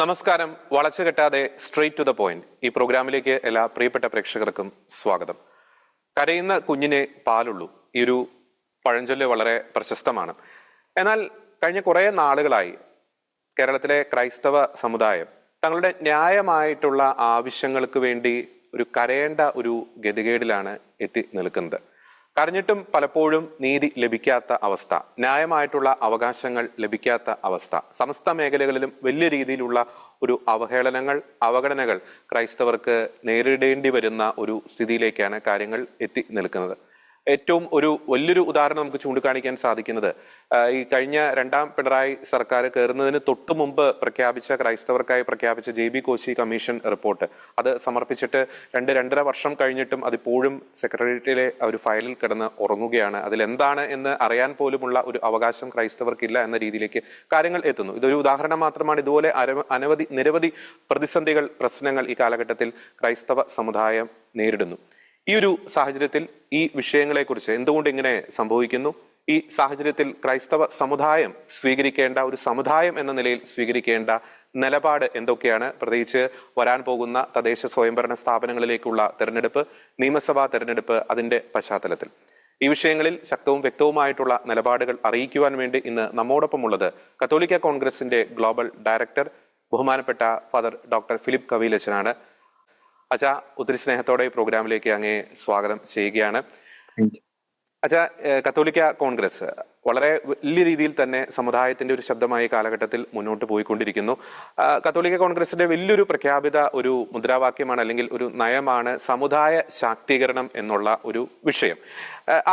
നമസ്കാരം. വളച്ചു കെട്ടാതെ സ്ട്രെയിറ്റ് ടു ദ പോയിന്റ് ഈ പ്രോഗ്രാമിലേക്ക് എല്ലാ പ്രിയപ്പെട്ട പ്രേക്ഷകർക്കും സ്വാഗതം. കരയുന്ന കുഞ്ഞിനെ പാലുള്ളൂ. ഈ ഒരു പഴഞ്ചൊല്ല് വളരെ പ്രശസ്തമാണ്. എന്നാൽ കഴിഞ്ഞ കുറേ നാളുകളായി കേരളത്തിലെ ക്രൈസ്തവ സമുദായം തങ്ങളുടെ ന്യായമായിട്ടുള്ള ആവശ്യങ്ങൾക്ക് വേണ്ടി ഒരു കരയേണ്ട ഒരു ഗതികേടിലാണ് എത്തി നിൽക്കുന്നത്. കരഞ്ഞിട്ടും പലപ്പോഴും നീതി ലഭിക്കാത്ത അവസ്ഥ ന്യായമായിട്ടുള്ള അവകാശങ്ങൾ ലഭിക്കാത്ത അവസ്ഥ സമസ്ത മേഖലകളിലും വലിയ രീതിയിലുള്ള ഒരു അവഹേളനങ്ങൾ അവഗണനകൾ ക്രൈസ്തവർക്ക് നേരിടേണ്ടി വരുന്ന ഒരു സ്ഥിതിയിലേക്കാണ് കാര്യങ്ങൾ എത്തി നിൽക്കുന്നത്. ഏറ്റവും ഒരു വലിയൊരു ഉദാഹരണം നമുക്ക് ചൂണ്ടിക്കാണിക്കാൻ സാധിക്കുന്നത്. ഈ കഴിഞ്ഞ രണ്ടാം പിണറായി സർക്കാർ കയറുന്നതിന് തൊട്ടു മുമ്പ് പ്രഖ്യാപിച്ച ക്രൈസ്തവർക്കായി പ്രഖ്യാപിച്ച J B Koshy commission report. അത് സമർപ്പിച്ചിട്ട് രണ്ട് രണ്ടര വർഷം കഴിഞ്ഞിട്ടും അതിപ്പോഴും സെക്രട്ടേറിയറ്റിലെ ഒരു ഫയലിൽ കിടന്ന് ഉറങ്ങുകയാണ്. അതിൽ എന്താണ് എന്ന് അറിയാൻ പോലുമുള്ള ഒരു അവകാശം ക്രൈസ്തവർക്കില്ല എന്ന രീതിയിലേക്ക് കാര്യങ്ങൾ എത്തുന്നു. ഇതൊരു ഉദാഹരണം മാത്രമാണ്. ഇതുപോലെ അനവധി നിരവധി പ്രതിസന്ധികൾ പ്രശ്നങ്ങൾ ഈ കാലഘട്ടത്തിൽ ക്രൈസ്തവ സമുദായം നേരിടുന്നു. ഈ ഒരു സാഹചര്യത്തിൽ ഈ വിഷയങ്ങളെക്കുറിച്ച് എന്തുകൊണ്ട് ഇങ്ങനെ സംഭവിക്കുന്നു? ഈ സാഹചര്യത്തിൽ ക്രൈസ്തവ സമുദായം സ്വീകരിക്കേണ്ട ഒരു സമുദായം എന്ന നിലയിൽ സ്വീകരിക്കേണ്ട നിലപാട് എന്തൊക്കെയാണ്? പ്രത്യേകിച്ച് വരാൻ പോകുന്ന തദ്ദേശ സ്വയംഭരണ സ്ഥാപനങ്ങളിലേക്കുള്ള തെരഞ്ഞെടുപ്പ് നിയമസഭാ തെരഞ്ഞെടുപ്പ് അതിന്റെ പശ്ചാത്തലത്തിൽ. ഈ വിഷയങ്ങളിൽ ശക്തവും വ്യക്തവുമായിട്ടുള്ള നിലപാടുകൾ അറിയിക്കുവാൻ വേണ്ടി ഇന്ന് നമ്മോടൊപ്പമുള്ളത് കത്തോലിക്ക കോൺഗ്രസിന്റെ ഗ്ലോബൽ ഡയറക്ടർ ബഹുമാനപ്പെട്ട ഫാദർ ഡോക്ടർ ഫിലിപ്പ് കവീലച്ചനാണ്. അച്ഛാ ഒത്തിരി സ്നേഹത്തോടെ ഈ പ്രോഗ്രാമിലേക്ക് അങ്ങേ സ്വാഗതം ചെയ്യുകയാണ്. അച്ഛാ കത്തോലിക്ക കോൺഗ്രസ് വളരെ വലിയ രീതിയിൽ തന്നെ സമുദായത്തിന്റെ ഒരു ശബ്ദമായി കാലഘട്ടത്തിൽ മുന്നോട്ട് പോയിക്കൊണ്ടിരിക്കുന്നു. കത്തോലിക്ക കോൺഗ്രസിന്റെ വലിയൊരു പ്രഖ്യാപിത ഒരു മുദ്രാവാക്യമാണ് അല്ലെങ്കിൽ ഒരു നയമാണ് സമുദായ ശാക്തീകരണം എന്നുള്ള ഒരു വിഷയം.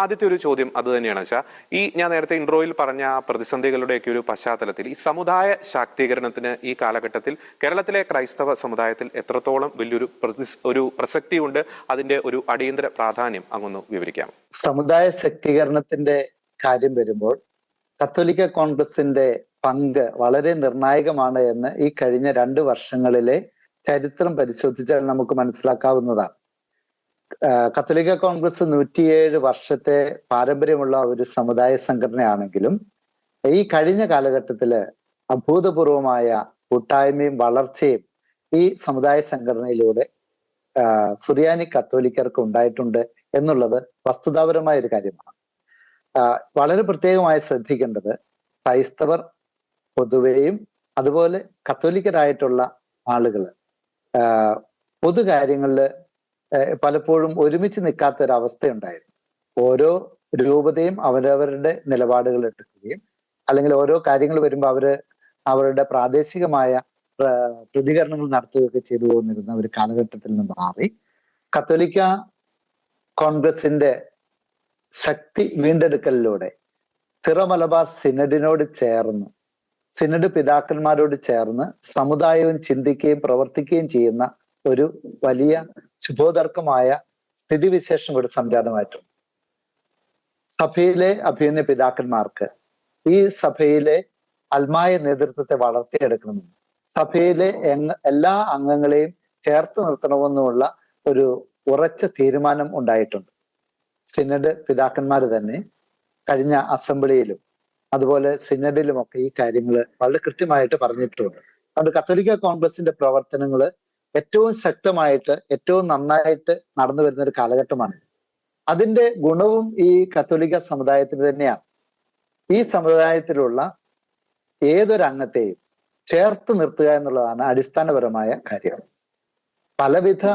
ആദ്യത്തെ ഒരു ചോദ്യം അത് തന്നെയാണ് വെച്ചാൽ ഈ ഞാൻ നേരത്തെ ഇൻട്രോയിൽ പറഞ്ഞ പ്രതിസന്ധികളുടെയൊക്കെ ഒരു പശ്ചാത്തലത്തിൽ ഈ സമുദായ ശാക്തീകരണത്തിന് ഈ കാലഘട്ടത്തിൽ കേരളത്തിലെ ക്രൈസ്തവ സമുദായത്തിൽ എത്രത്തോളം വലിയൊരു ഒരു ഒരു പ്രസക്തിയുണ്ട് അതിന്റെ ഒരു അടിയന്തര പ്രാധാന്യം അങ്ങൊന്ന് വിവരിക്കാം. സമുദായ ശക്തീകരണത്തിന്റെ കാര്യം വരുമ്പോൾ കത്തോലിക്ക കോൺഗ്രസിന്റെ പങ്ക് വളരെ നിർണായകമാണ് എന്ന് ഈ കഴിഞ്ഞ രണ്ട് വർഷങ്ങളിലെ ചരിത്രം പരിശോധിച്ചാൽ നമുക്ക് മനസ്സിലാക്കാവുന്നതാണ്. കത്തോലിക്ക കോൺഗ്രസ് നൂറ്റിയേഴ് വർഷത്തെ പാരമ്പര്യമുള്ള ഒരു സമുദായ സംഘടനയാണെങ്കിലും ഈ കഴിഞ്ഞ കാലഘട്ടത്തിൽ അഭൂതപൂർവമായ കൂട്ടായ്മയും വളർച്ചയും ഈ സമുദായ സംഘടനയിലൂടെ സുറിയാനി കത്തോലിക്കർക്ക് ഉണ്ടായിട്ടുണ്ട് എന്നുള്ളത് വസ്തുതാപരമായ ഒരു കാര്യമാണ്. വളരെ പ്രത്യേകമായി ശ്രദ്ധിക്കേണ്ടത് ക്രൈസ്തവർ പൊതുവെയും അതുപോലെ കത്തോലിക്കരായിട്ടുള്ള ആളുകൾ പൊതു കാര്യങ്ങളിൽ പലപ്പോഴും ഒരുമിച്ച് നിൽക്കാത്ത ഒരു അവസ്ഥയുണ്ടായിരുന്നു ഓരോ രൂപതയും അവരവരുടെ നിലപാടുകൾ എടുക്കുകയും അല്ലെങ്കിൽ ഓരോ കാര്യങ്ങൾ വരുമ്പോൾ അവർ അവരുടെ പ്രാദേശികമായ പ്രതികരണങ്ങൾ നടത്തുകയൊക്കെ ചെയ്തു പോന്നിരുന്ന ഒരു കാലഘട്ടത്തിൽ നിന്ന് മാറി കത്തോലിക്ക കോൺഗ്രസിന്റെ ശക്തി വീണ്ടെടുക്കലിലൂടെ സിറ മലബാർ സിനഡിനോട് ചേർന്ന് സിനഡ് പിതാക്കന്മാരോട് ചേർന്ന് സമുദായവും ചിന്തിക്കുകയും പ്രവർത്തിക്കുകയും ചെയ്യുന്ന ഒരു വലിയ ശുഭോദർക്കമായ സ്ഥിതിവിശേഷം ഇവിടെ സംജാതമായിട്ടുണ്ട്. സഭയിലെ അഭിനയ പിതാക്കന്മാർക്ക് ഈ സഭയിലെ അൽമായ നേതൃത്വത്തെ വളർത്തിയെടുക്കണമെന്നും സഭയിലെ എല്ലാ അംഗങ്ങളെയും ചേർത്ത് നിർത്തണമെന്നുമുള്ള ഒരു ഉറച്ച തീരുമാനം ഉണ്ടായിട്ടുണ്ട്. സിനഡ് പിതാക്കന്മാർ തന്നെ കഴിഞ്ഞ അസംബ്ലിയിലും അതുപോലെ സിനഡിലുമൊക്കെ ഈ കാര്യങ്ങൾ വളരെ കൃത്യമായിട്ട് പറഞ്ഞിട്ടുണ്ട്. അതുകൊണ്ട് കത്തോലിക്ക കോൺഗ്രസിന്റെ പ്രവർത്തനങ്ങൾ ഏറ്റവും ശക്തമായിട്ട് ഏറ്റവും നന്നായിട്ട് നടന്നു വരുന്ന ഒരു കാലഘട്ടമാണ്. അതിന്റെ ഗുണവും ഈ കത്തോലിക്ക സമുദായത്തിന് തന്നെയാണ്. ഈ സമുദായത്തിലുള്ള ഏതൊരംഗത്തെയും ചേർത്ത് നിർത്തുക എന്നുള്ളതാണ് അടിസ്ഥാനപരമായ കാര്യം. പലവിധ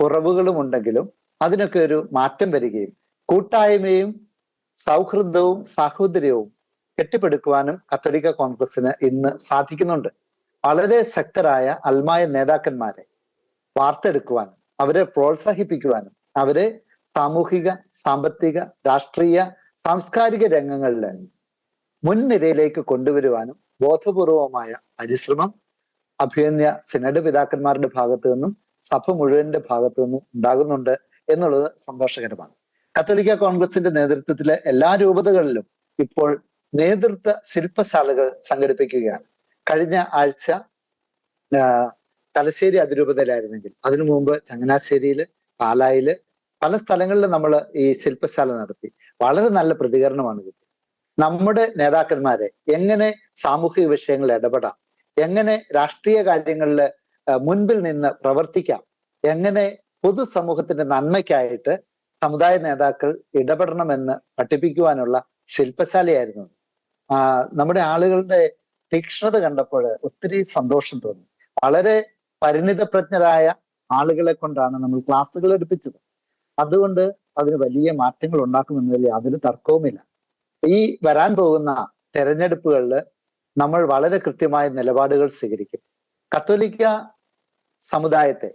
കുറവുകളും ഉണ്ടെങ്കിലും അതിനൊക്കെ ഒരു മാറ്റം വരികയും കൂട്ടായ്മയും സൗഹൃദവും സാഹോദര്യവും കെട്ടിപ്പടുക്കുവാനും കത്തോലിക്ക കോൺഗ്രസിന് ഇന്ന് സാധിക്കുന്നുണ്ട്. വളരെ ശക്തരായ അൽമായ നേതാക്കന്മാരെ വാർത്തെടുക്കുവാനും അവരെ പ്രോത്സാഹിപ്പിക്കുവാനും അവരെ സാമൂഹിക സാമ്പത്തിക രാഷ്ട്രീയ സാംസ്കാരിക രംഗങ്ങളിൽ മുൻനിരയിലേക്ക് കൊണ്ടുവരുവാനും ബോധപൂർവമായ പരിശ്രമം അഭിയന്യ സിനഡ് പിതാക്കന്മാരുടെ ഭാഗത്തു നിന്നും സഭ മുഴുവന്റെ ഭാഗത്തു നിന്നും ഉണ്ടാകുന്നുണ്ട് എന്നുള്ളത് സന്തോഷകരമാണ് കത്തോലിക്ക കോൺഗ്രസിന്റെ നേതൃത്വത്തിലെ എല്ലാ രൂപതകളിലും ഇപ്പോൾ നേതൃത്വ ശില്പശാലകൾ സംഘടിപ്പിക്കുകയാണ്. കഴിഞ്ഞ ആഴ്ച തലശ്ശേരി അതിരൂപതയിലായിരുന്നെങ്കിൽ അതിനു മുമ്പ് ചങ്ങനാശ്ശേരിയിൽ പാലായിൽ പല സ്ഥലങ്ങളിലും നമ്മൾ ഈ ശില്പശാല നടത്തി. വളരെ നല്ല പ്രതികരണമാണ് കിട്ടിയത്. നമ്മുടെ നേതാക്കന്മാരെ എങ്ങനെ സാമൂഹിക വിഷയങ്ങളിൽ ഇടപെടാം എങ്ങനെ രാഷ്ട്രീയ കാര്യങ്ങളിൽ മുൻപിൽ നിന്ന് പ്രവർത്തിക്കാം എങ്ങനെ പൊതുസമൂഹത്തിന്റെ നന്മയ്ക്കായിട്ട് സമുദായ നേതാക്കൾ ഇടപെടണമെന്ന് പഠിപ്പിക്കുവാനുള്ള ശില്പശാലയായിരുന്നു നമ്മുടെ ആളുകളുടെ തീക്ഷ്ണത കണ്ടപ്പോൾ ഒത്തിരി സന്തോഷം തോന്നി. വളരെ പരിണിതപ്രജ്ഞരായ ആളുകളെ കൊണ്ടാണ് നമ്മൾ ക്ലാസ്സുകൾ എടുപ്പിച്ചത്. അതുകൊണ്ട് അതിന് വലിയ മാറ്റങ്ങൾ ഉണ്ടാക്കുമെന്നതിൽ യാതൊരു തർക്കവുമില്ല. ഈ വരാൻ പോകുന്ന തെരഞ്ഞെടുപ്പുകളിൽ നമ്മൾ വളരെ കൃത്യമായ നിലപാടുകൾ സ്വീകരിക്കും. കത്തോലിക്ക സമുദായത്തെ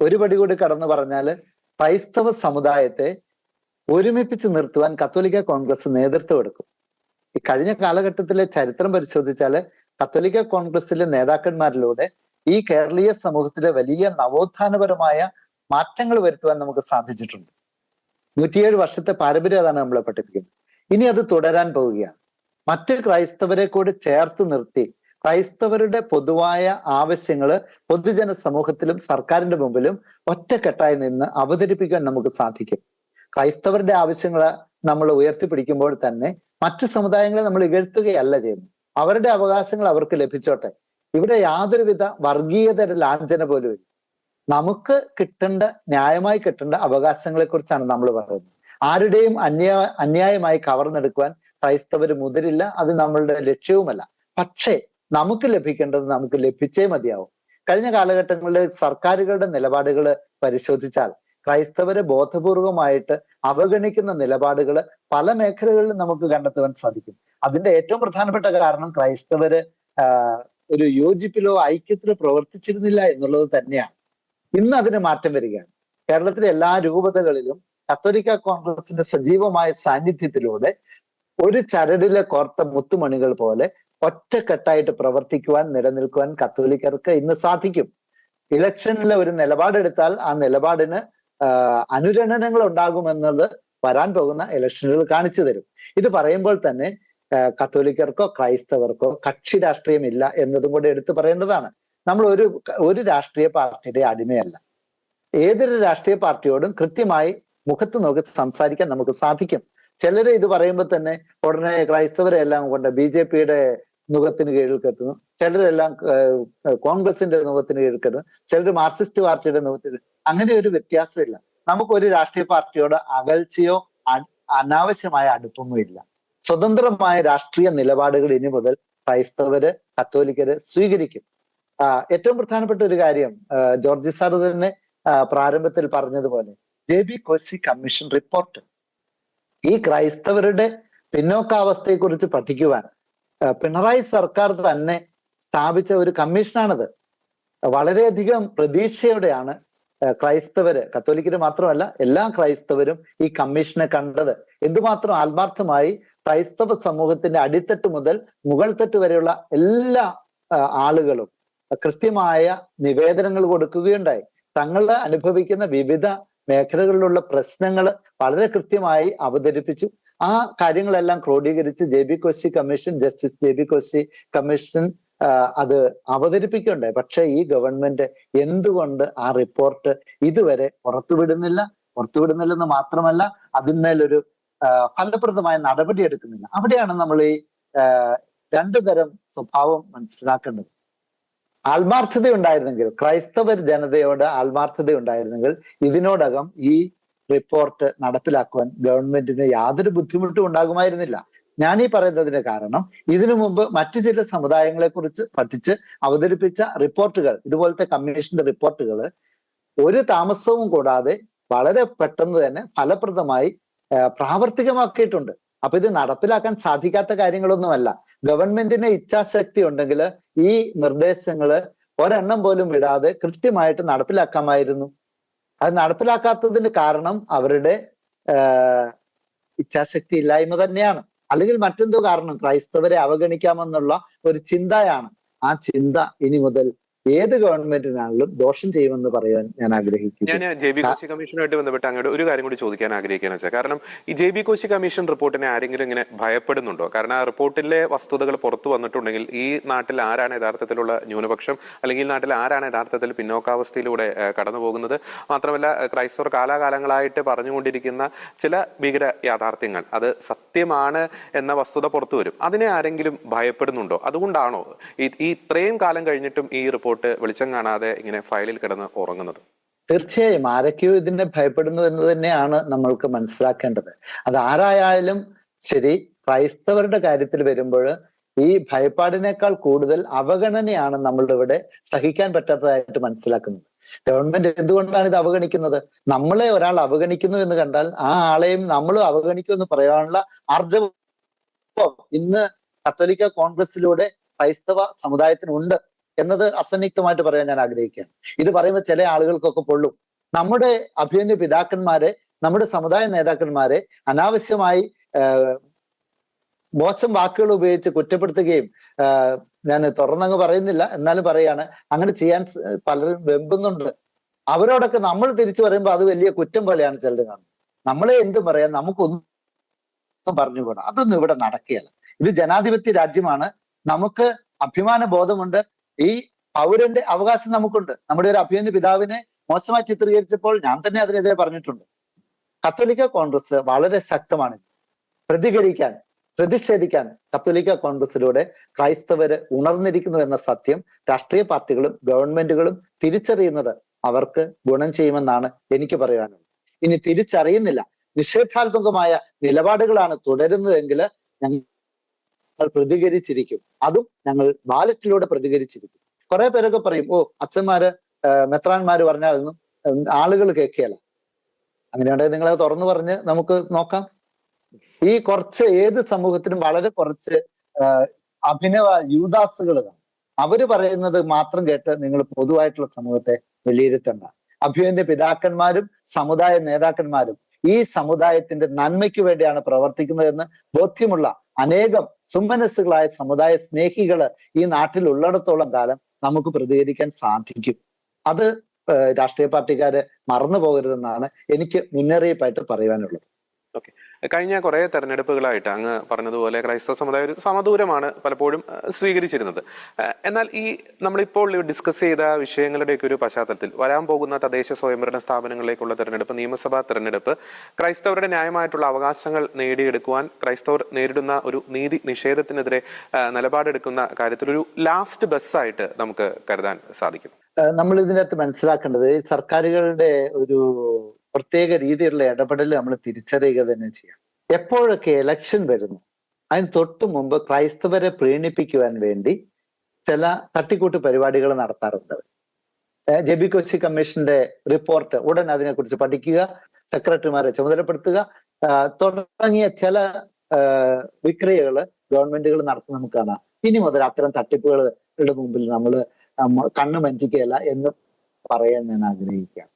ഒരു പടി കൂടി കടന്നു പറഞ്ഞാൽ ക്രൈസ്തവ സമുദായത്തെ ഒരുമിപ്പിച്ച് നിർത്തുവാൻ കത്തോലിക്ക കോൺഗ്രസ് നേതൃത്വം എടുക്കും. ഈ കഴിഞ്ഞ കാലഘട്ടത്തിലെ ചരിത്രം പരിശോധിച്ചാൽ കത്തോലിക്ക കോൺഗ്രസിലെ നേതാക്കന്മാരിലൂടെ ഈ കേരളീയ സമൂഹത്തിലെ വലിയ നവോത്ഥാനപരമായ മാറ്റങ്ങൾ വരുത്തുവാൻ നമുക്ക് സാധിച്ചിട്ടുണ്ട്. നൂറ്റിയേഴ് വർഷത്തെ പാരമ്പര്യം അതാണ് നമ്മളെ പഠിപ്പിക്കുന്നത്. ഇനി അത് തുടരാൻ പോവുകയാണ്. മറ്റ് ക്രൈസ്തവരെ കൂടി ചേർത്ത് നിർത്തി ക്രൈസ്തവരുടെ പൊതുവായ ആവശ്യങ്ങൾ പൊതുജന സമൂഹത്തിലും സർക്കാരിന്റെ മുമ്പിലും ഒറ്റക്കെട്ടായി നിന്ന് അവതരിപ്പിക്കാൻ നമുക്ക് സാധിക്കും. ക്രൈസ്തവരുടെ ആവശ്യങ്ങൾ നമ്മൾ ഉയർത്തിപ്പിടിക്കുമ്പോൾ തന്നെ മറ്റു സമുദായങ്ങളെ നമ്മൾ ഇകഴ്ത്തുകയല്ല ചെയ്യുന്നത്. അവരുടെ അവകാശങ്ങൾ അവർക്ക് ലഭിച്ചോട്ടെ. ഇവിടെ യാതൊരുവിധ വർഗീയതര ലാഞ്ചന പോലും ഇല്ല നമുക്ക് കിട്ടേണ്ട ന്യായമായി കിട്ടേണ്ട അവകാശങ്ങളെ കുറിച്ചാണ് നമ്മൾ പറയുന്നത്. ആരുടെയും അന്യാ അന്യായമായി കവർന്നെടുക്കുവാൻ ക്രൈസ്തവർ മുതിരില്ല. അത് നമ്മളുടെ ലക്ഷ്യവുമല്ല. പക്ഷേ നമുക്ക് ലഭിക്കേണ്ടത് നമുക്ക് ലഭിച്ചേ മതിയാവും. കഴിഞ്ഞ കാലഘട്ടങ്ങളിൽ സർക്കാരുകളുടെ നിലപാടുകൾ പരിശോധിച്ചാൽ ക്രൈസ്തവരെ ബോധപൂർവമായിട്ട് അവഗണിക്കുന്ന നിലപാടുകൾ പല മേഖലകളിലും നമുക്ക് കണ്ടെത്തുവാൻ സാധിക്കും. അതിന്റെ ഏറ്റവും പ്രധാനപ്പെട്ട കാരണം ക്രൈസ്തവര് ഒരു യോജിപ്പിലോ ഐക്യത്തിലോ പ്രവർത്തിച്ചിരുന്നില്ല എന്നുള്ളത് തന്നെയാണ്. ഇന്ന് അതിന് മാറ്റം വരികയാണ്. കേരളത്തിലെ എല്ലാ രൂപതകളിലും കത്തോലിക്ക കോൺഗ്രസിന്റെ സജീവമായ സാന്നിധ്യത്തിലൂടെ ഒരു ചരടിലെ കോർത്ത മുത്തുമണികൾ പോലെ ഒറ്റക്കെട്ടായിട്ട് പ്രവർത്തിക്കുവാൻ നിലനിൽക്കുവാൻ കത്തോലിക്കർക്ക് ഇന്ന് സാധിക്കും. ഇലക്ഷനിൽ ഒരു നിലപാടെടുത്താൽ ആ നിലപാടിന് അനുരണനങ്ങൾ ഉണ്ടാകുമെന്നത് വരാൻ പോകുന്ന ഇലക്ഷനുകൾ കാണിച്ചു തരും. ഇത് പറയുമ്പോൾ തന്നെ കത്തോലിക്കർക്കോ ക്രൈസ്തവർക്കോ കക്ഷി രാഷ്ട്രീയം ഇല്ല എന്നതും കൂടെ എടുത്തു പറയേണ്ടതാണ്. നമ്മൾ ഒരു ഒരു രാഷ്ട്രീയ പാർട്ടിയുടെ അടിമയല്ല. ഏതൊരു രാഷ്ട്രീയ പാർട്ടിയോടും കൃത്യമായി മുഖത്ത് നോക്കി സംസാരിക്കാൻ നമുക്ക് സാധിക്കും. ചിലര് ഇത് പറയുമ്പോൾ തന്നെ ഉടനെ ക്രൈസ്തവരെ എല്ലാം കൊണ്ട് ബി ജെ പിയുടെ മുഖത്തിന് കീഴിൽ കെട്ടുന്നു. ചിലരെല്ലാം കോൺഗ്രസിന്റെ മുഖത്തിന് കീഴിൽ കെട്ടുന്നു. ചിലർ മാർക്സിസ്റ്റ് പാർട്ടിയുടെ മുഖത്തിന് അങ്ങനെ ഒരു വ്യത്യാസമില്ല. നമുക്ക് ഒരു രാഷ്ട്രീയ പാർട്ടിയോട് അകൽച്ചയോ അനാവശ്യമായ അടുപ്പമോ ഇല്ല. സ്വതന്ത്രമായ രാഷ്ട്രീയ നിലപാടുകൾ ഇനി മുതൽ ക്രൈസ്തവര് കത്തോലിക്കര് സ്വീകരിക്കും. ഏറ്റവും പ്രധാനപ്പെട്ട ഒരു കാര്യം ജോർജി സാർ തന്നെ പ്രാരംഭത്തിൽ പറഞ്ഞതുപോലെ J B Koshy commission report. ഈ ക്രൈസ്തവരുടെ പിന്നോക്കാവസ്ഥയെ കുറിച്ച് പഠിക്കുവാൻ പിണറായി സർക്കാർ തന്നെ സ്ഥാപിച്ച ഒരു കമ്മീഷനാണത്. വളരെയധികം പ്രതീക്ഷയോടെയാണ് ക്രൈസ്തവര് കത്തോലിക്കര് മാത്രമല്ല എല്ലാ ക്രൈസ്തവരും ഈ കമ്മീഷനെ കണ്ടത്. എന്തുമാത്രം ആത്മാർത്ഥമായി ക്രൈസ്തവ സമൂഹത്തിന്റെ അടിത്തട്ട് മുതൽ മുകൾ തട്ട് വരെയുള്ള എല്ലാ ആളുകളും കൃത്യമായ നിവേദനങ്ങൾ കൊടുക്കുകയുണ്ടായി. തങ്ങൾ അനുഭവിക്കുന്ന വിവിധ മേഖലകളിലുള്ള പ്രശ്നങ്ങൾ വളരെ കൃത്യമായി അവതരിപ്പിച്ചു. ആ കാര്യങ്ങളെല്ലാം ക്രോഡീകരിച്ച് J B Koshy commission justice J B Koshy commission അത് അവതരിപ്പിക്കുകയുണ്ടായി പക്ഷേ ഈ ഗവൺമെന്റ് എന്തുകൊണ്ട് ആ റിപ്പോർട്ട് ഇതുവരെ പുറത്തുവിടുന്നില്ല? പുറത്തുവിടുന്നില്ലെന്ന് മാത്രമല്ല അതിന്മേലൊരു ഫലപ്രദമായ നടപടി എടുക്കുന്നില്ല. അവിടെയാണ് നമ്മൾ ഈ രണ്ടു തരം സ്വഭാവം മനസ്സിലാക്കേണ്ടത്. ആത്മാർത്ഥത ഉണ്ടായിരുന്നെങ്കിൽ ക്രൈസ്തവർ ജനതയോട് ആത്മാർത്ഥത ഉണ്ടായിരുന്നെങ്കിൽ ഇതിനോടകം ഈ റിപ്പോർട്ട് നടപ്പിലാക്കുവാൻ ഗവൺമെന്റിന് യാതൊരു ബുദ്ധിമുട്ടും ഉണ്ടാകുമായിരുന്നില്ല. ഞാൻ ഈ പറയുന്നതിന് കാരണം ഇതിനു മുമ്പ് മറ്റു ചില സമുദായങ്ങളെ കുറിച്ച് പഠിച്ച് അവതരിപ്പിച്ച റിപ്പോർട്ടുകൾ ഇതുപോലത്തെ കമ്മീഷന്റെ റിപ്പോർട്ടുകൾ ഒരു താമസവും കൂടാതെ വളരെ പെട്ടെന്ന് തന്നെ ഫലപ്രദമായി പ്രാവർത്തികമാക്കിയിട്ടുണ്ട്. അപ്പൊ ഇത് നടപ്പിലാക്കാൻ സാധിക്കാത്ത കാര്യങ്ങളൊന്നുമല്ല. ഗവൺമെന്റിന് ഇച്ഛാശക്തി ഉണ്ടെങ്കിൽ ഈ നിർദ്ദേശങ്ങൾ ഒരെണ്ണം പോലും വിടാതെ കൃത്യമായിട്ട് നടപ്പിലാക്കാമായിരുന്നു. അത് നടപ്പിലാക്കാത്തതിന് കാരണം അവരുടെ ഇച്ഛാശക്തി ഇല്ലായ്മ തന്നെയാണ്. അല്ലെങ്കിൽ മറ്റെന്തോ കാരണം ക്രൈസ്തവരെ അവഗണിക്കാമെന്നുള്ള ഒരു ചിന്തയാണ്. ആ ചിന്ത ഇനി മുതൽ ഏത് ഗവൺമെന്റിനാണെങ്കിലും ദോഷം ചെയ്യുമെന്ന് പറയാൻ ഞാൻ ആഗ്രഹിക്കുന്നു. ഞാൻ ജെ ബി കോശി കമ്മീഷനുമായിട്ട് ബന്ധപ്പെട്ട് അങ്ങോട്ട് ഒരു കാര്യം കൂടി ചോദിക്കാൻ ആഗ്രഹിക്കുകയാണ് വെച്ചാൽ കാരണം ഈ ജെ ബി കോശി കമ്മീഷൻ റിപ്പോർട്ടിനെ ആരെങ്കിലും ഇങ്ങനെ ഭയപ്പെടുന്നുണ്ടോ? കാരണം ആ റിപ്പോർട്ടിലെ വസ്തുതകൾ പുറത്തു വന്നിട്ടുണ്ടെങ്കിൽ ഈ നാട്ടിൽ ആരാണ് യഥാർത്ഥത്തിലുള്ള ന്യൂനപക്ഷം അല്ലെങ്കിൽ നാട്ടിൽ ആരാണ് യഥാർത്ഥത്തിൽ പിന്നോക്കാവസ്ഥയിലൂടെ കടന്നു പോകുന്നത് മാത്രമല്ല ക്രൈസ്തവർ കാലാകാലങ്ങളായിട്ട് പറഞ്ഞുകൊണ്ടിരിക്കുന്ന ചില ഭീകര യാഥാർത്ഥ്യങ്ങൾ അത് സത്യമാണ് എന്ന വസ്തുത പുറത്തു വരും. അതിനെ ആരെങ്കിലും ഭയപ്പെടുന്നുണ്ടോ? അതുകൊണ്ടാണോ ഈ ഇത്രയും കാലം കഴിഞ്ഞിട്ടും ഈ റിപ്പോർട്ട് വെളിച്ചം കാണാതെ ഇങ്ങനെ ഫയലിൽ കിടന്ന് ഉറങ്ങുന്നത്. തീർച്ചയായും ആരൊക്കെയോ ഇതിനെ ഭയപ്പെടുന്നു എന്ന് തന്നെയാണ് നമ്മൾക്ക് മനസ്സിലാക്കേണ്ടത്. അത് ആരായാലും ശരി ക്രൈസ്തവരുടെ കാര്യത്തിൽ വരുമ്പോൾ ഈ ഭയപ്പാടിനേക്കാൾ കൂടുതൽ അവഗണനയാണ് നമ്മളുടെ ഇവിടെ സഹിക്കാൻ പറ്റാത്തതായിട്ട് മനസ്സിലാക്കുന്നത്. ഗവൺമെന്റ് എന്തുകൊണ്ടാണ് ഇത് അവഗണിക്കുന്നത്? നമ്മളെ ഒരാൾ അവഗണിക്കുന്നു എന്ന് കണ്ടാൽ ആ ആളെയും നമ്മളും അവഗണിക്കുമെന്ന് പറയാനുള്ള ആർജവം ഇന്ന് കത്തോലിക്ക കോൺഗ്രസിലൂടെ ക്രൈസ്തവ സമുദായത്തിനുണ്ട്. എന്നത് അസന്നിഗ്ധമായിട്ട് പറയാൻ ഞാൻ ആഗ്രഹിക്കുകയാണ്. ഇത് പറയുമ്പോൾ ചില ആളുകൾക്കൊക്കെ പൊള്ളും. നമ്മുടെ അഭിമന്യ പിതാക്കന്മാരെ നമ്മുടെ സമുദായ നേതാക്കന്മാരെ അനാവശ്യമായി മോശം വാക്കുകൾ ഉപയോഗിച്ച് കുറ്റപ്പെടുത്തുകയും ഞാൻ തുറന്നങ്ങ് പറയുന്നില്ല എന്നാലും പറയാണ്. അങ്ങനെ ചെയ്യാൻ പലരും വെമ്പുന്നുണ്ട്. അവരോടൊക്കെ നമ്മൾ തിരിച്ചു പറയുമ്പോൾ അത് വലിയ കുറ്റം പോലെയാണ് ചിലർ കാണുന്നത്. നമ്മളെ എന്തും പറയാം നമുക്കൊന്നും പറഞ്ഞുകൂടാ. അതൊന്നും ഇവിടെ നടക്കുകയല്ല. ഇത് ജനാധിപത്യ രാജ്യമാണ്. നമുക്ക് അഭിമാന ബോധമുണ്ട് ഈ പൗരന്റെ അവകാശം നമുക്കുണ്ട്. നമ്മുടെ ഒരു അഭിയന്ത പിതാവിനെ മോശമായി ചിത്രീകരിച്ചപ്പോൾ ഞാൻ തന്നെ അതിനെതിരെ പറഞ്ഞിട്ടുണ്ട്. കത്തോലിക്ക കോൺഗ്രസ് വളരെ ശക്തമാണ്. പ്രതികരിക്കാൻ പ്രതിഷേധിക്കാൻ കത്തോലിക്ക കോൺഗ്രസിലൂടെ ക്രൈസ്തവര് ഉണർന്നിരിക്കുന്നു എന്ന സത്യം രാഷ്ട്രീയ പാർട്ടികളും ഗവൺമെന്റുകളും തിരിച്ചറിയുന്നത് അവർക്ക് ഗുണം ചെയ്യുമെന്നാണ് എനിക്ക് പറയാനുള്ളത്. ഇനി തിരിച്ചറിയുന്നില്ല. നിഷേധാത്മകമായ നിലപാടുകളാണ് തുടരുന്നതെങ്കിൽ ഞങ്ങൾ പ്രതികരിച്ചിരിക്കും. അതും ഞങ്ങൾ ബാലറ്റിലൂടെ പ്രതികരിച്ചിരിക്കും. കുറെ പേരൊക്കെ പറയും ഓ അച്ഛന്മാര് മെത്രാന്മാര് പറഞ്ഞാലൊന്നും ആളുകൾ കേൾക്കുകയല്ല അങ്ങനെയുണ്ടെങ്കിൽ നിങ്ങളെ തുറന്നു പറഞ്ഞ് നമുക്ക് നോക്കാം. ഈ കുറച്ച് ഏത് സമൂഹത്തിനും വളരെ കുറച്ച് അഭിനവ യൂദാസുകൾ കാണും. അവർ പറയുന്നത് മാത്രം കേട്ട് നിങ്ങൾ പൊതുവായിട്ടുള്ള സമൂഹത്തെ വിലയിരുത്തേണ്ട അഭ്യന്തര പിതാക്കന്മാരും സമുദായ നേതാക്കന്മാരും ഈ സമുദായത്തിന്റെ നന്മയ്ക്ക് വേണ്ടിയാണ് പ്രവർത്തിക്കുന്നതെന്ന് ബോധ്യമുള്ള അനേകം സുമനസ്സുകളായ സമുദായ സ്നേഹികൾ ഈ നാട്ടിൽ ഉള്ളിടത്തോളം കാലം നമുക്ക് പ്രതികരിക്കാൻ സാധിക്കും. അത് രാഷ്ട്രീയ പാർട്ടിക്കാര് മറന്നു പോകരുതെന്നാണ് എനിക്ക് മുന്നറിയിപ്പായിട്ട് പറയുവാനുള്ളത്. കഴിഞ്ഞ കുറെ തെരഞ്ഞെടുപ്പുകളായിട്ട് അങ്ങ് പറഞ്ഞതുപോലെ ക്രൈസ്തവ സമുദായം ഒരു സമദൂരമാണ് പലപ്പോഴും സ്വീകരിച്ചിരുന്നത്. എന്നാൽ ഈ നമ്മളിപ്പോൾ ഡിസ്കസ് ചെയ്ത വിഷയങ്ങളുടെയൊക്കെ ഒരു പശ്ചാത്തലത്തിൽ വരാൻ പോകുന്ന തദ്ദേശ സ്വയംഭരണ സ്ഥാപനങ്ങളിലേക്കുള്ള തെരഞ്ഞെടുപ്പ് നിയമസഭാ തെരഞ്ഞെടുപ്പ് ക്രൈസ്തവരുടെ ന്യായമായിട്ടുള്ള അവകാശങ്ങൾ നേടിയെടുക്കുവാൻ ക്രൈസ്തവർ നേരിടുന്ന ഒരു നീതി നിഷേധത്തിനെതിരെ നിലപാടെടുക്കുന്ന കാര്യത്തിൽ ഒരു ലാസ്റ്റ് ബസ്സായിട്ട് നമുക്ക് കരുതാൻ സാധിക്കും. നമ്മൾ ഇതിനകത്ത് മനസ്സിലാക്കേണ്ടത് സർക്കാരുകളുടെ ഒരു പ്രത്യേക രീതിയിലുള്ള ഇടപെടൽ നമ്മൾ തിരിച്ചറിയുക തന്നെ ചെയ്യാം. എപ്പോഴൊക്കെ ഇലക്ഷൻ വരുന്നു അതിന് തൊട്ടു മുമ്പ് ക്രൈസ്തവരെ പ്രീണിപ്പിക്കുവാൻ വേണ്ടി ചില തട്ടിക്കൂട്ട് പരിപാടികൾ നടത്താറുണ്ട്. ജെബി കമ്മീഷന്റെ റിപ്പോർട്ട് ഉടൻ അതിനെക്കുറിച്ച് പഠിക്കുക സെക്രട്ടറിമാരെ ചുമതലപ്പെടുത്തുക തുടങ്ങിയ ചില വിക്രിയകൾ ഗവൺമെന്റുകൾ നടത്തുന്ന നമുക്ക് കാണാം. ഇനി മുതൽ അത്തരം തട്ടിപ്പുകളുടെ മുമ്പിൽ നമ്മൾ കണ്ണു മഞ്ചിക്കുകയല്ല എന്ന് പറയാൻ ഞാൻ ആഗ്രഹിക്കാം.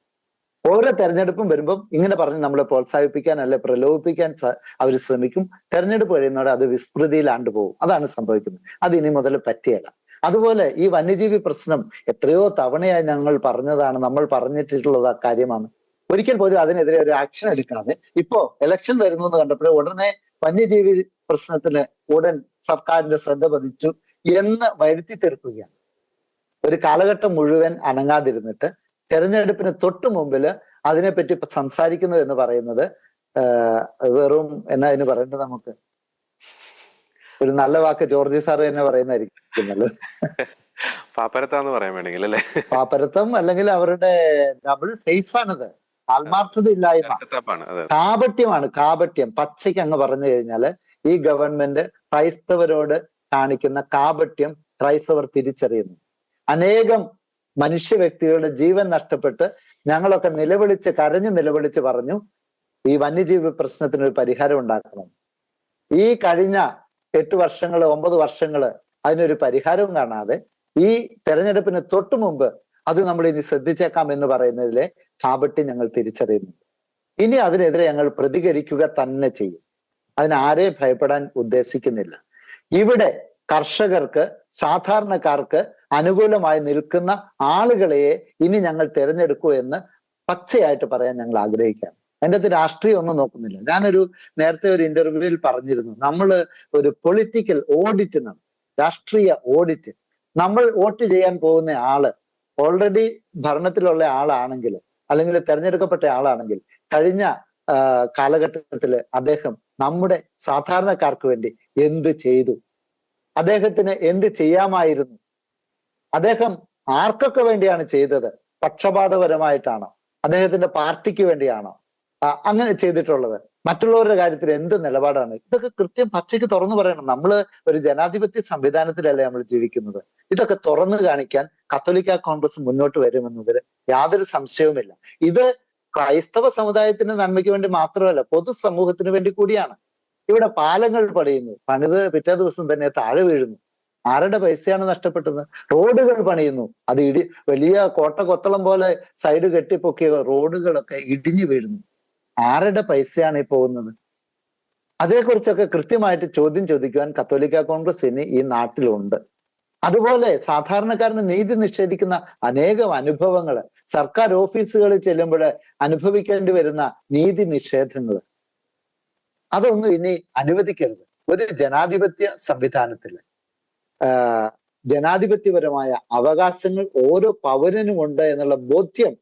ഓരോ തെരഞ്ഞെടുപ്പും വരുമ്പം ഇങ്ങനെ പറഞ്ഞ് നമ്മളെ പ്രോത്സാഹിപ്പിക്കാൻ അല്ലെ പ്രലോഭിപ്പിക്കാൻ അവർ ശ്രമിക്കും. തെരഞ്ഞെടുപ്പ് കഴിയുന്നതോടെ അത് വിസ്മൃതിയിലാണ്ട് പോകും. അതാണ് സംഭവിക്കുന്നത്. അത് ഇനി മുതൽ പറ്റിയല്ല. അതുപോലെ ഈ വന്യജീവി പ്രശ്നം എത്രയോ തവണയായി ഞങ്ങൾ പറഞ്ഞതാണ് നമ്മൾ പറഞ്ഞിട്ടുള്ളത് കാര്യമാണ്. ഒരിക്കൽ പോലും അതിനെതിരെ ഒരു ആക്ഷൻ എടുക്കാതെ ഇപ്പോ ഇലക്ഷൻ വരുന്നു എന്ന് കണ്ടപ്പോൾ ഉടനെ വന്യജീവി പ്രശ്നത്തിന് ഉടൻ സർക്കാരിന്റെ ശ്രദ്ധ പതിച്ചു എന്ന് വരുത്തി തീർക്കുകയാണ്. ഒരു കാലഘട്ടം മുഴുവൻ അനങ്ങാതിരുന്നിട്ട് തെരഞ്ഞെടുപ്പിന് തൊട്ടു മുമ്പിൽ അതിനെപ്പറ്റി സംസാരിക്കുന്നു എന്ന് പറയുന്നത് വെറും എന്നാ അതിന് പറയേണ്ടത് നമുക്ക്? ഒരു നല്ല വാക്ക് ജോർജി സാർ തന്നെ പറയുന്നതായിരിക്കും നല്ലത് പാപ്പരത്താന്ന് പറയാൻ വേണമെങ്കിൽ അല്ലേ? പാപ്പരത്തം അല്ലെങ്കിൽ അവരുടെ ഡബിൾ ഫേസ് ആണിത്. ആത്മാർത്ഥത ഇല്ലായ്മ. കാപട്യമാണ് കാപട്യം. പച്ചയ്ക്ക് അങ്ങ് പറഞ്ഞു കഴിഞ്ഞാൽ ഈ ഗവൺമെന്റ് ക്രൈസ്തവരോട് കാണിക്കുന്ന കാപട്യം ക്രൈസ്തവർ തിരിച്ചറിയുന്നു. അനേകം മനുഷ്യ വ്യക്തികളുടെ ജീവൻ നഷ്ടപ്പെട്ട് ഞങ്ങളൊക്കെ നിലവിളിച്ച് കരഞ്ഞു നിലവിളിച്ച് പറഞ്ഞു ഈ വന്യജീവി പ്രശ്നത്തിന് ഒരു പരിഹാരം ഉണ്ടാക്കണം. ഈ കഴിഞ്ഞ എട്ട് വർഷങ്ങൾ ഒമ്പത് വർഷങ്ങൾ അതിനൊരു പരിഹാരവും കാണാതെ ഈ തെരഞ്ഞെടുപ്പിന് തൊട്ടു മുമ്പ് അത് നമ്മൾ ഇനി ശ്രദ്ധിച്ചേക്കാം എന്ന് പറയുന്നതിലെ കാപട്ടി ഞങ്ങൾ തിരിച്ചറിയുന്നു. ഇനി അതിനെതിരെ ഞങ്ങൾ പ്രതികരിക്കുക തന്നെ ചെയ്യും. അതിനാരെയും ഭയപ്പെടാൻ ഉദ്ദേശിക്കുന്നില്ല. ഇവിടെ കർഷകർക്ക് സാധാരണക്കാർക്ക് അനുകൂലമായി നിൽക്കുന്ന ആളുകളെ ഇനി ഞങ്ങൾ തിരഞ്ഞെടുക്കൂ എന്ന് പച്ചയായിട്ട് പറയാൻ ഞങ്ങൾ ആഗ്രഹിക്കാം അതിന്റെ അകത്ത് രാഷ്ട്രീയം ഒന്നും നോക്കുന്നില്ല. ഞാനൊരു നേരത്തെ ഒരു ഇന്റർവ്യൂവിൽ പറഞ്ഞിരുന്നു. നമ്മൾ ഒരു പൊളിറ്റിക്കൽ ഓഡിറ്റ് നടത്തും രാഷ്ട്രീയ ഓഡിറ്റ് നമ്മൾ വോട്ട് ചെയ്യാൻ പോകുന്ന ആൾ ഓൾറെഡി ഭരണത്തിലുള്ള ആളാണെങ്കിൽ അല്ലെങ്കിൽ തെരഞ്ഞെടുക്കപ്പെട്ട ആളാണെങ്കിൽ കഴിഞ്ഞ കാലഘട്ടത്തിൽ അദ്ദേഹം നമ്മുടെ സാധാരണക്കാർക്ക് വേണ്ടി എന്ത് ചെയ്തു? അദ്ദേഹത്തിന് എന്ത് ചെയ്യാമായിരുന്നു? അദ്ദേഹം ആർക്കൊക്കെ വേണ്ടിയാണ് ചെയ്തത്? പക്ഷപാതപരമായിട്ടാണോ? അദ്ദേഹത്തിന്റെ പാർട്ടിക്ക് വേണ്ടിയാണോ? അങ്ങനെ ചെയ്തിട്ടുള്ളത്. മറ്റുള്ളവരുടെ കാര്യത്തിൽ എന്ത് നിലപാടാണ്? ഇതൊക്കെ കൃത്യം പച്ചയ്ക്ക് തുറന്നു പറയണം. നമ്മൾ ഒരു ജനാധിപത്യ സംവിധാനത്തിലല്ലേ നമ്മൾ ജീവിക്കുന്നത്? ഇതൊക്കെ തുറന്നു കാണിക്കാൻ കത്തോലിക്ക കോൺഗ്രസ് മുന്നോട്ട് വരുമെന്നതിൽ യാതൊരു സംശയവുമില്ല. ഇത് ക്രൈസ്തവ സമുദായത്തിന്റെ നന്മയ്ക്ക് വേണ്ടി മാത്രമല്ല പൊതുസമൂഹത്തിന് വേണ്ടി കൂടിയാണ്. ഇവിടെ പാലങ്ങൾ പണിയുന്നു. പണിത് പിറ്റേ ദിവസം തന്നെ താഴെ വീഴുന്നു. ആരുടെ പൈസയാണ് നഷ്ടപ്പെട്ടത്? റോഡുകൾ പണിയുന്നു. അത് ഇടി വലിയ കോട്ട കൊത്തളം പോലെ സൈഡ് കെട്ടിപ്പൊക്കിയ റോഡുകളൊക്കെ ഇടിഞ്ഞു വീഴുന്നു. ആരുടെ പൈസയാണ് ഈ പോകുന്നത്? അതേക്കുറിച്ചൊക്കെ കൃത്യമായിട്ട് ചോദ്യം ചോദിക്കുവാൻ കത്തോലിക്ക കോൺഗ്രസ് ഇനി ഈ നാട്ടിലുണ്ട്. അതുപോലെ സാധാരണക്കാരന് നീതി നിഷേധിക്കുന്ന അനേകം അനുഭവങ്ങൾ സർക്കാർ ഓഫീസുകളിൽ ചെല്ലുമ്പോൾ അനുഭവിക്കേണ്ടി വരുന്ന നീതി നിഷേധങ്ങൾ അതൊന്നും ഇനി അനുവദിക്കരുത്. ഒരു ജനാധിപത്യ സംവിധാനത്തിൽ ജനാധിപത്യപരമായ അവകാശങ്ങൾ ഓരോ പൗരനുമുണ്ട് എന്നുള്ള ബോധ്യം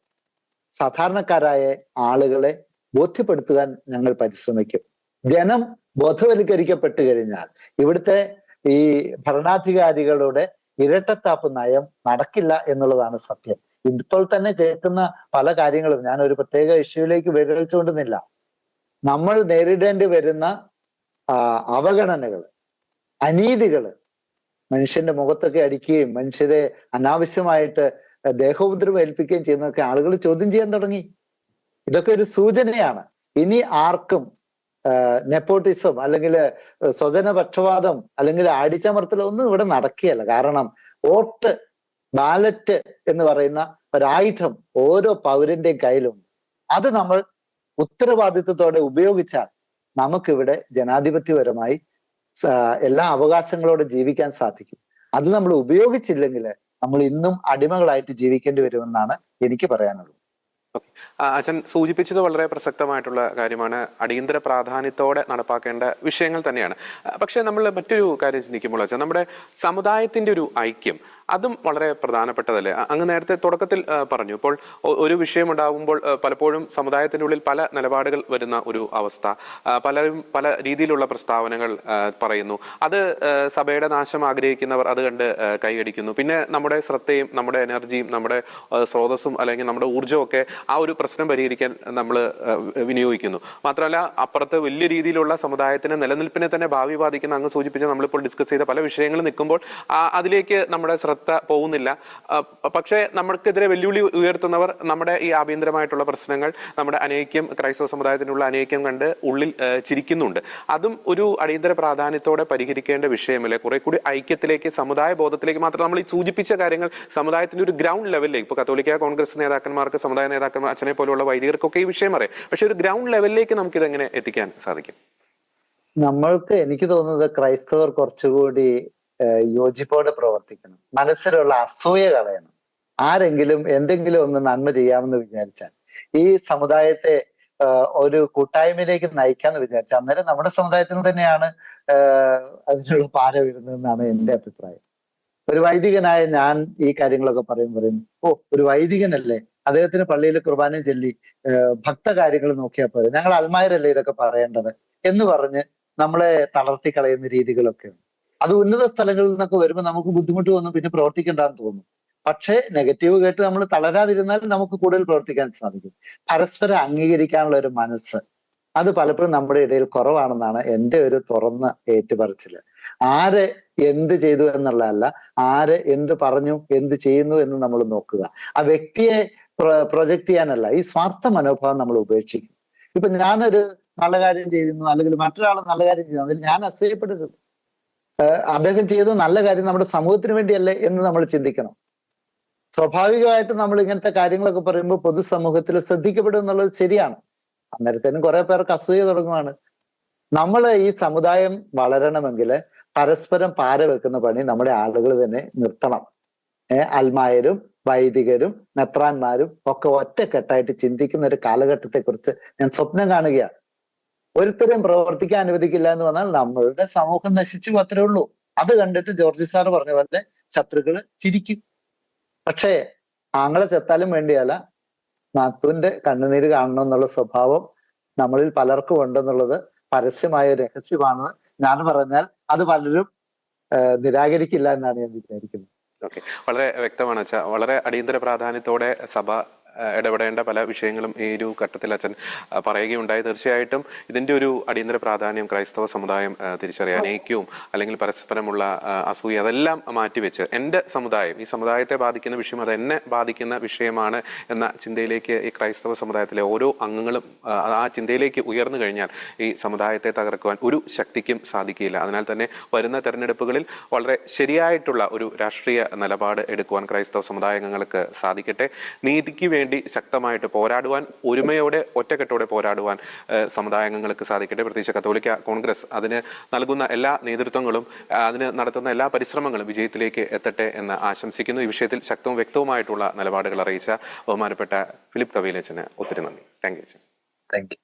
സാധാരണക്കാരായ ആളുകളെ ബോധ്യപ്പെടുത്തുവാൻ ഞങ്ങൾ പരിശ്രമിക്കും. ജനം ബോധവൽക്കരിക്കപ്പെട്ടു കഴിഞ്ഞാൽ ഇവിടുത്തെ ഈ ഭരണാധികാരികളുടെ ഇരട്ടത്താപ്പ് നയം നടക്കില്ല എന്നുള്ളതാണ് സത്യം. ഇപ്പോൾ തന്നെ കേൾക്കുന്ന പല കാര്യങ്ങളും ഞാൻ ഒരു പ്രത്യേക ഇഷ്യൂയിലേക്ക് വിരളിച്ചുകൊണ്ടുന്നില്ല നമ്മൾ നേരിടേണ്ടി വരുന്ന അവഗണനകൾ അനീതികൾ മനുഷ്യന്റെ മുഖത്തൊക്കെ അടിക്കുകയും മനുഷ്യരെ അനാവശ്യമായിട്ട് ദേഹോപദ്രവം ഏൽപ്പിക്കുകയും ചെയ്യുന്നതൊക്കെ ആളുകൾ ചോദ്യം ചെയ്യാൻ തുടങ്ങി. ഇതൊക്കെ ഒരു സൂചനയാണ്. ഇനി ആർക്കും നെപ്പോട്ടിസം അല്ലെങ്കിൽ സ്വജനപക്ഷപാതം അല്ലെങ്കിൽ ആടിച്ചമർത്തൽ ഒന്നും ഇവിടെ നടക്കുകയല്ല. കാരണം വോട്ട് ബാലറ്റ് എന്ന് പറയുന്ന ഒരായുധം ഓരോ പൗരന്റെയും കയ്യിലുണ്ട്. അത് നമ്മൾ ഉത്തരവാദിത്വത്തോടെ ഉപയോഗിച്ചാൽ നമുക്കിവിടെ ജനാധിപത്യപരമായി എല്ലാ അവകാശങ്ങളോടെ ജീവിക്കാൻ സാധിക്കും. അത് നമ്മൾ ഉപയോഗിച്ചില്ലെങ്കിൽ നമ്മൾ ഇന്നും അടിമകളായിട്ട് ജീവിക്കേണ്ടി വരുമെന്നാണ് എനിക്ക് പറയാനുള്ളത്. അച്ഛൻ സൂചിപ്പിച്ചത് വളരെ പ്രസക്തമായിട്ടുള്ള കാര്യമാണ്. അടിയന്തര പ്രാധാന്യത്തോടെ നടപ്പാക്കേണ്ട വിഷയങ്ങൾ തന്നെയാണ്. പക്ഷെ നമ്മൾ മറ്റൊരു കാര്യം ചിന്തിക്കുമ്പോൾ അച്ഛൻ നമ്മുടെ സമുദായത്തിന്റെ ഒരു ഐക്യം അതും വളരെ പ്രധാനപ്പെട്ടതല്ലേ? അങ്ങ് നേരത്തെ തുടക്കത്തിൽ പറഞ്ഞു. ഇപ്പോൾ ഒരു വിഷയം ഉണ്ടാകുമ്പോൾ പലപ്പോഴും സമുദായത്തിന്റെ ഉള്ളിൽ പല നിലപാടുകൾ വരുന്ന ഒരു അവസ്ഥ. പലരും പല രീതിയിലുള്ള പ്രസ്താവനകൾ പറയുന്നു. അത് സഭയുടെ നാശം ആഗ്രഹിക്കുന്നവർ അത് കണ്ട് കൈയടിക്കുന്നു. പിന്നെ നമ്മുടെ ശ്രദ്ധയും നമ്മുടെ എനർജിയും നമ്മുടെ സ്രോതസ്സും അല്ലെങ്കിൽ നമ്മുടെ ഊർജവും ഒക്കെ ആ ഒരു പ്രശ്നം പരിഹരിക്കാൻ നമ്മൾ വിനിയോഗിക്കുന്നു. മാത്രമല്ല അപ്പുറത്ത് വലിയ രീതിയിലുള്ള സമുദായത്തിന് നിലനിൽപ്പിനെ തന്നെ ഭാവി ബാധിക്കുന്ന അങ്ങ് സൂചിപ്പിച്ച നമ്മളിപ്പോൾ ഡിസ്കസ് ചെയ്ത പല വിഷയങ്ങൾ നിൽക്കുമ്പോൾ അതിലേക്ക് നമ്മുടെ ശ്രദ്ധ പോകുന്നില്ല. ആ, പക്ഷേ നമ്മൾക്കെതിരെ വെല്ലുവിളി ഉയർത്തുന്നവർ നമ്മുടെ ഈ ആഭ്യന്തരമായിട്ടുള്ള പ്രശ്നങ്ങൾ നമ്മുടെ അനേക്യം ക്രൈസ്തവ സമുദായത്തിനുള്ള അനേക്യം കണ്ട് ഉള്ളിൽ ചിരിക്കുന്നുണ്ട്. അതും ഒരു അടിയന്തര പ്രാധാന്യത്തോടെ പരിഹരിക്കേണ്ട വിഷയമല്ലേ? കുറെ കൂടി ഐക്യത്തിലേക്ക് സമുദായ ബോധത്തിലേക്ക് മാത്രം നമ്മൾ ഈ സൂചിപ്പിച്ച കാര്യങ്ങൾ സമുദായത്തിന്റെ ഒരു ഗ്രൗണ്ട് ലെവലിലേക്ക് ഇപ്പോൾ കത്തോലിക്ക കോൺഗ്രസ് നേതാക്കന്മാർക്ക് സമുദായ നേതാക്കന്മാർ അച്ഛനെ പോലുള്ള വൈദികർക്കൊക്കെ ഈ വിഷയം അറിയാം. പക്ഷെ ഒരു ഗ്രൗണ്ട് ലെവലിലേക്ക് നമുക്ക് ഇതെങ്ങനെ എത്തിക്കാൻ സാധിക്കും? നമ്മൾക്ക് എനിക്ക് തോന്നുന്നത് ക്രൈസ്തവർ കുറച്ചുകൂടി യോജിപ്പോടെ പ്രവർത്തിക്കണം. മനസ്സിലുള്ള അസൂയ കളയണം. ആരെങ്കിലും എന്തെങ്കിലും ഒന്ന് നന്മ ചെയ്യാമെന്ന് വിചാരിച്ചാൽ ഈ സമുദായത്തെ ഒരു കൂട്ടായ്മയിലേക്ക് നയിക്കാന്ന് വിചാരിച്ചാൽ അന്നേരം നമ്മുടെ സമുദായത്തിന് തന്നെയാണ് അതിനുള്ള പാര വരുന്നതെന്നാണ് എന്റെ അഭിപ്രായം. ഒരു വൈദികനായ ഞാൻ ഈ കാര്യങ്ങളൊക്കെ പറയും പറയും ഓ ഒരു വൈദികനല്ലേ? അദ്ദേഹത്തിന് പള്ളിയിൽ കുർബാനയും ചൊല്ലി ഭക്ത കാര്യങ്ങൾ നോക്കിയാൽ പോരെ? ഞങ്ങൾ അൽമായരല്ലേ ഇതൊക്കെ പറയേണ്ടത്? എന്ന് പറഞ്ഞ് നമ്മളെ തളർത്തി കളയുന്ന രീതികളൊക്കെ ഉണ്ട് അത് ഉന്നത സ്ഥലങ്ങളിൽ നിന്നൊക്കെ വരുമ്പോൾ നമുക്ക് ബുദ്ധിമുട്ട് വന്നു പിന്നെ പ്രവർത്തിക്കേണ്ടെന്ന് തോന്നും. പക്ഷേ നെഗറ്റീവ് കേട്ട് നമ്മൾ തളരാതിരുന്നാൽ നമുക്ക് കൂടുതൽ പ്രവർത്തിക്കാൻ സാധിക്കും. പരസ്പരം അംഗീകരിക്കാനുള്ള ഒരു മനസ്സ് അത് പലപ്പോഴും നമ്മുടെ ഇടയിൽ കുറവാണെന്നാണ് എന്റെ ഒരു തുറന്ന ഏറ്റുപറച്ചിൽ ആര് എന്ത് ചെയ്തു എന്നുള്ളതല്ല ആര് എന്ത് പറഞ്ഞു എന്ത് ചെയ്യുന്നു എന്ന് നമ്മൾ നോക്കുക. ആ വ്യക്തിയെ പ്രൊജക്ട് ചെയ്യാനല്ല ഈ സ്വാർത്ഥ മനോഭാവം നമ്മൾ ഉപേക്ഷിക്കും. ഇപ്പൊ ഞാനൊരു നല്ല കാര്യം ചെയ്യുന്നു അല്ലെങ്കിൽ മറ്റൊരാൾ നല്ല കാര്യം ചെയ്യുന്നു അതിൽ ഞാൻ അസൂയപ്പെടരുത് ഏഹ് അദ്ദേഹം ചെയ്ത നല്ല കാര്യം നമ്മുടെ സമൂഹത്തിന് വേണ്ടിയല്ലേ എന്ന് നമ്മൾ ചിന്തിക്കണം. സ്വാഭാവികമായിട്ടും നമ്മൾ ഇങ്ങനത്തെ കാര്യങ്ങളൊക്കെ പറയുമ്പോൾ പൊതുസമൂഹത്തിൽ ശ്രദ്ധിക്കപ്പെടും എന്നുള്ളത് ശരിയാണ്. അന്നേരത്തേനും കുറെ പേർക്ക് അസൂയ തുടങ്ങുവാണ്. നമ്മൾ ഈ സമുദായം വളരണമെങ്കിൽ പരസ്പരം പാര വെക്കുന്ന പണി നമ്മുടെ ആളുകൾ തന്നെ നിർത്തണം. അൽമായരും വൈദികരും മെത്രാന്മാരും ഒക്കെ ഒറ്റക്കെട്ടായിട്ട് ചിന്തിക്കുന്ന ഒരു കാലഘട്ടത്തെ കുറിച്ച് ഞാൻ സ്വപ്നം കാണുകയാണ്. ഒരുത്തരും പ്രവർത്തിക്കാൻ അനുവദിക്കില്ല എന്ന് പറഞ്ഞാൽ നമ്മളുടെ സമൂഹം നശിച്ചു അത്രേ ഉള്ളൂ. അത് കണ്ടിട്ട് ജോർജ് സാർ പറഞ്ഞ പോലെ ശത്രുക്കൾ ചിരിക്കും. പക്ഷേ ആങ്ങളെ ചെത്താലും വേണ്ടിയല്ല നാത്തുവിന്റെ കണ്ണുനീര് കാണണം എന്നുള്ള സ്വഭാവം നമ്മളിൽ പലർക്കും ഉണ്ടെന്നുള്ളത് പരസ്യമായ രഹസ്യമാണെന്ന് രഹസ്യമാണ് ഞാൻ പറഞ്ഞാൽ അത് പലരും നിരാകരിക്കില്ല എന്നാണ് ഞാൻ വിചാരിക്കുന്നത്. ഓക്കെ. വളരെ വ്യക്തമാണ് വെച്ചാൽ വളരെ അടിയന്തര പ്രാധാന്യത്തോടെ സഭ ഇടപെടേണ്ട പല വിഷയങ്ങളും ഈ ഒരു ഘട്ടത്തിൽ അച്ഛൻ പറയുകയുണ്ടായി. തീർച്ചയായിട്ടും ഇതിന്റെ ഒരു അടിയന്തര പ്രാധാന്യം ക്രൈസ്തവ സമുദായം തിരിച്ചറിയാൻ ഐക്യവും അല്ലെങ്കിൽ പരസ്പരമുള്ള അസൂയ അതെല്ലാം മാറ്റിവെച്ച് എന്റെ സമുദായം ഈ സമുദായത്തെ ബാധിക്കുന്ന വിഷയം അത് എന്നെ ബാധിക്കുന്ന വിഷയമാണ് എന്ന ചിന്തയിലേക്ക് ഈ ക്രൈസ്തവ സമുദായത്തിലെ ഓരോ അംഗങ്ങളും ആ, ആ ചിന്തയിലേക്ക് ഉയർന്നു കഴിഞ്ഞാൽ ഈ സമുദായത്തെ തകർക്കുവാൻ ഒരു ശക്തിക്കും സാധിക്കില്ല അതിനാൽ തന്നെ വരുന്ന തെരഞ്ഞെടുപ്പുകളിൽ വളരെ ശരിയായിട്ടുള്ള ഒരു രാഷ്ട്രീയ നിലപാട് എടുക്കുവാൻ ക്രൈസ്തവ സമുദായാംഗങ്ങൾക്ക് സാധിക്കട്ടെ. നീതിക്ക് വേണ്ടി ശക്തമായിട്ട് പോരാടുവാൻ ഒരുമയോടെ ഒറ്റക്കെട്ടോടെ പോരാടുവാൻ സമുദായാംഗങ്ങൾക്ക് സാധിക്കട്ടെ. പ്രത്യേകിച്ച് കത്തോലിക്ക കോൺഗ്രസ് അതിന് നൽകുന്ന എല്ലാ നേതൃത്വങ്ങളും അതിന് നടത്തുന്ന എല്ലാ പരിശ്രമങ്ങളും വിജയത്തിലേക്ക് എത്തട്ടെ എന്ന് ആശംസിക്കുന്നു. ഈ വിഷയത്തിൽ ശക്തവും വ്യക്തവുമായിട്ടുള്ള നിലപാടുകൾ അറിയിച്ച ബഹുമാനപ്പെട്ട ഫിലിപ്പ് കവിയിലച്ചന് ഒത്തിരി നന്ദി. Thank you thank you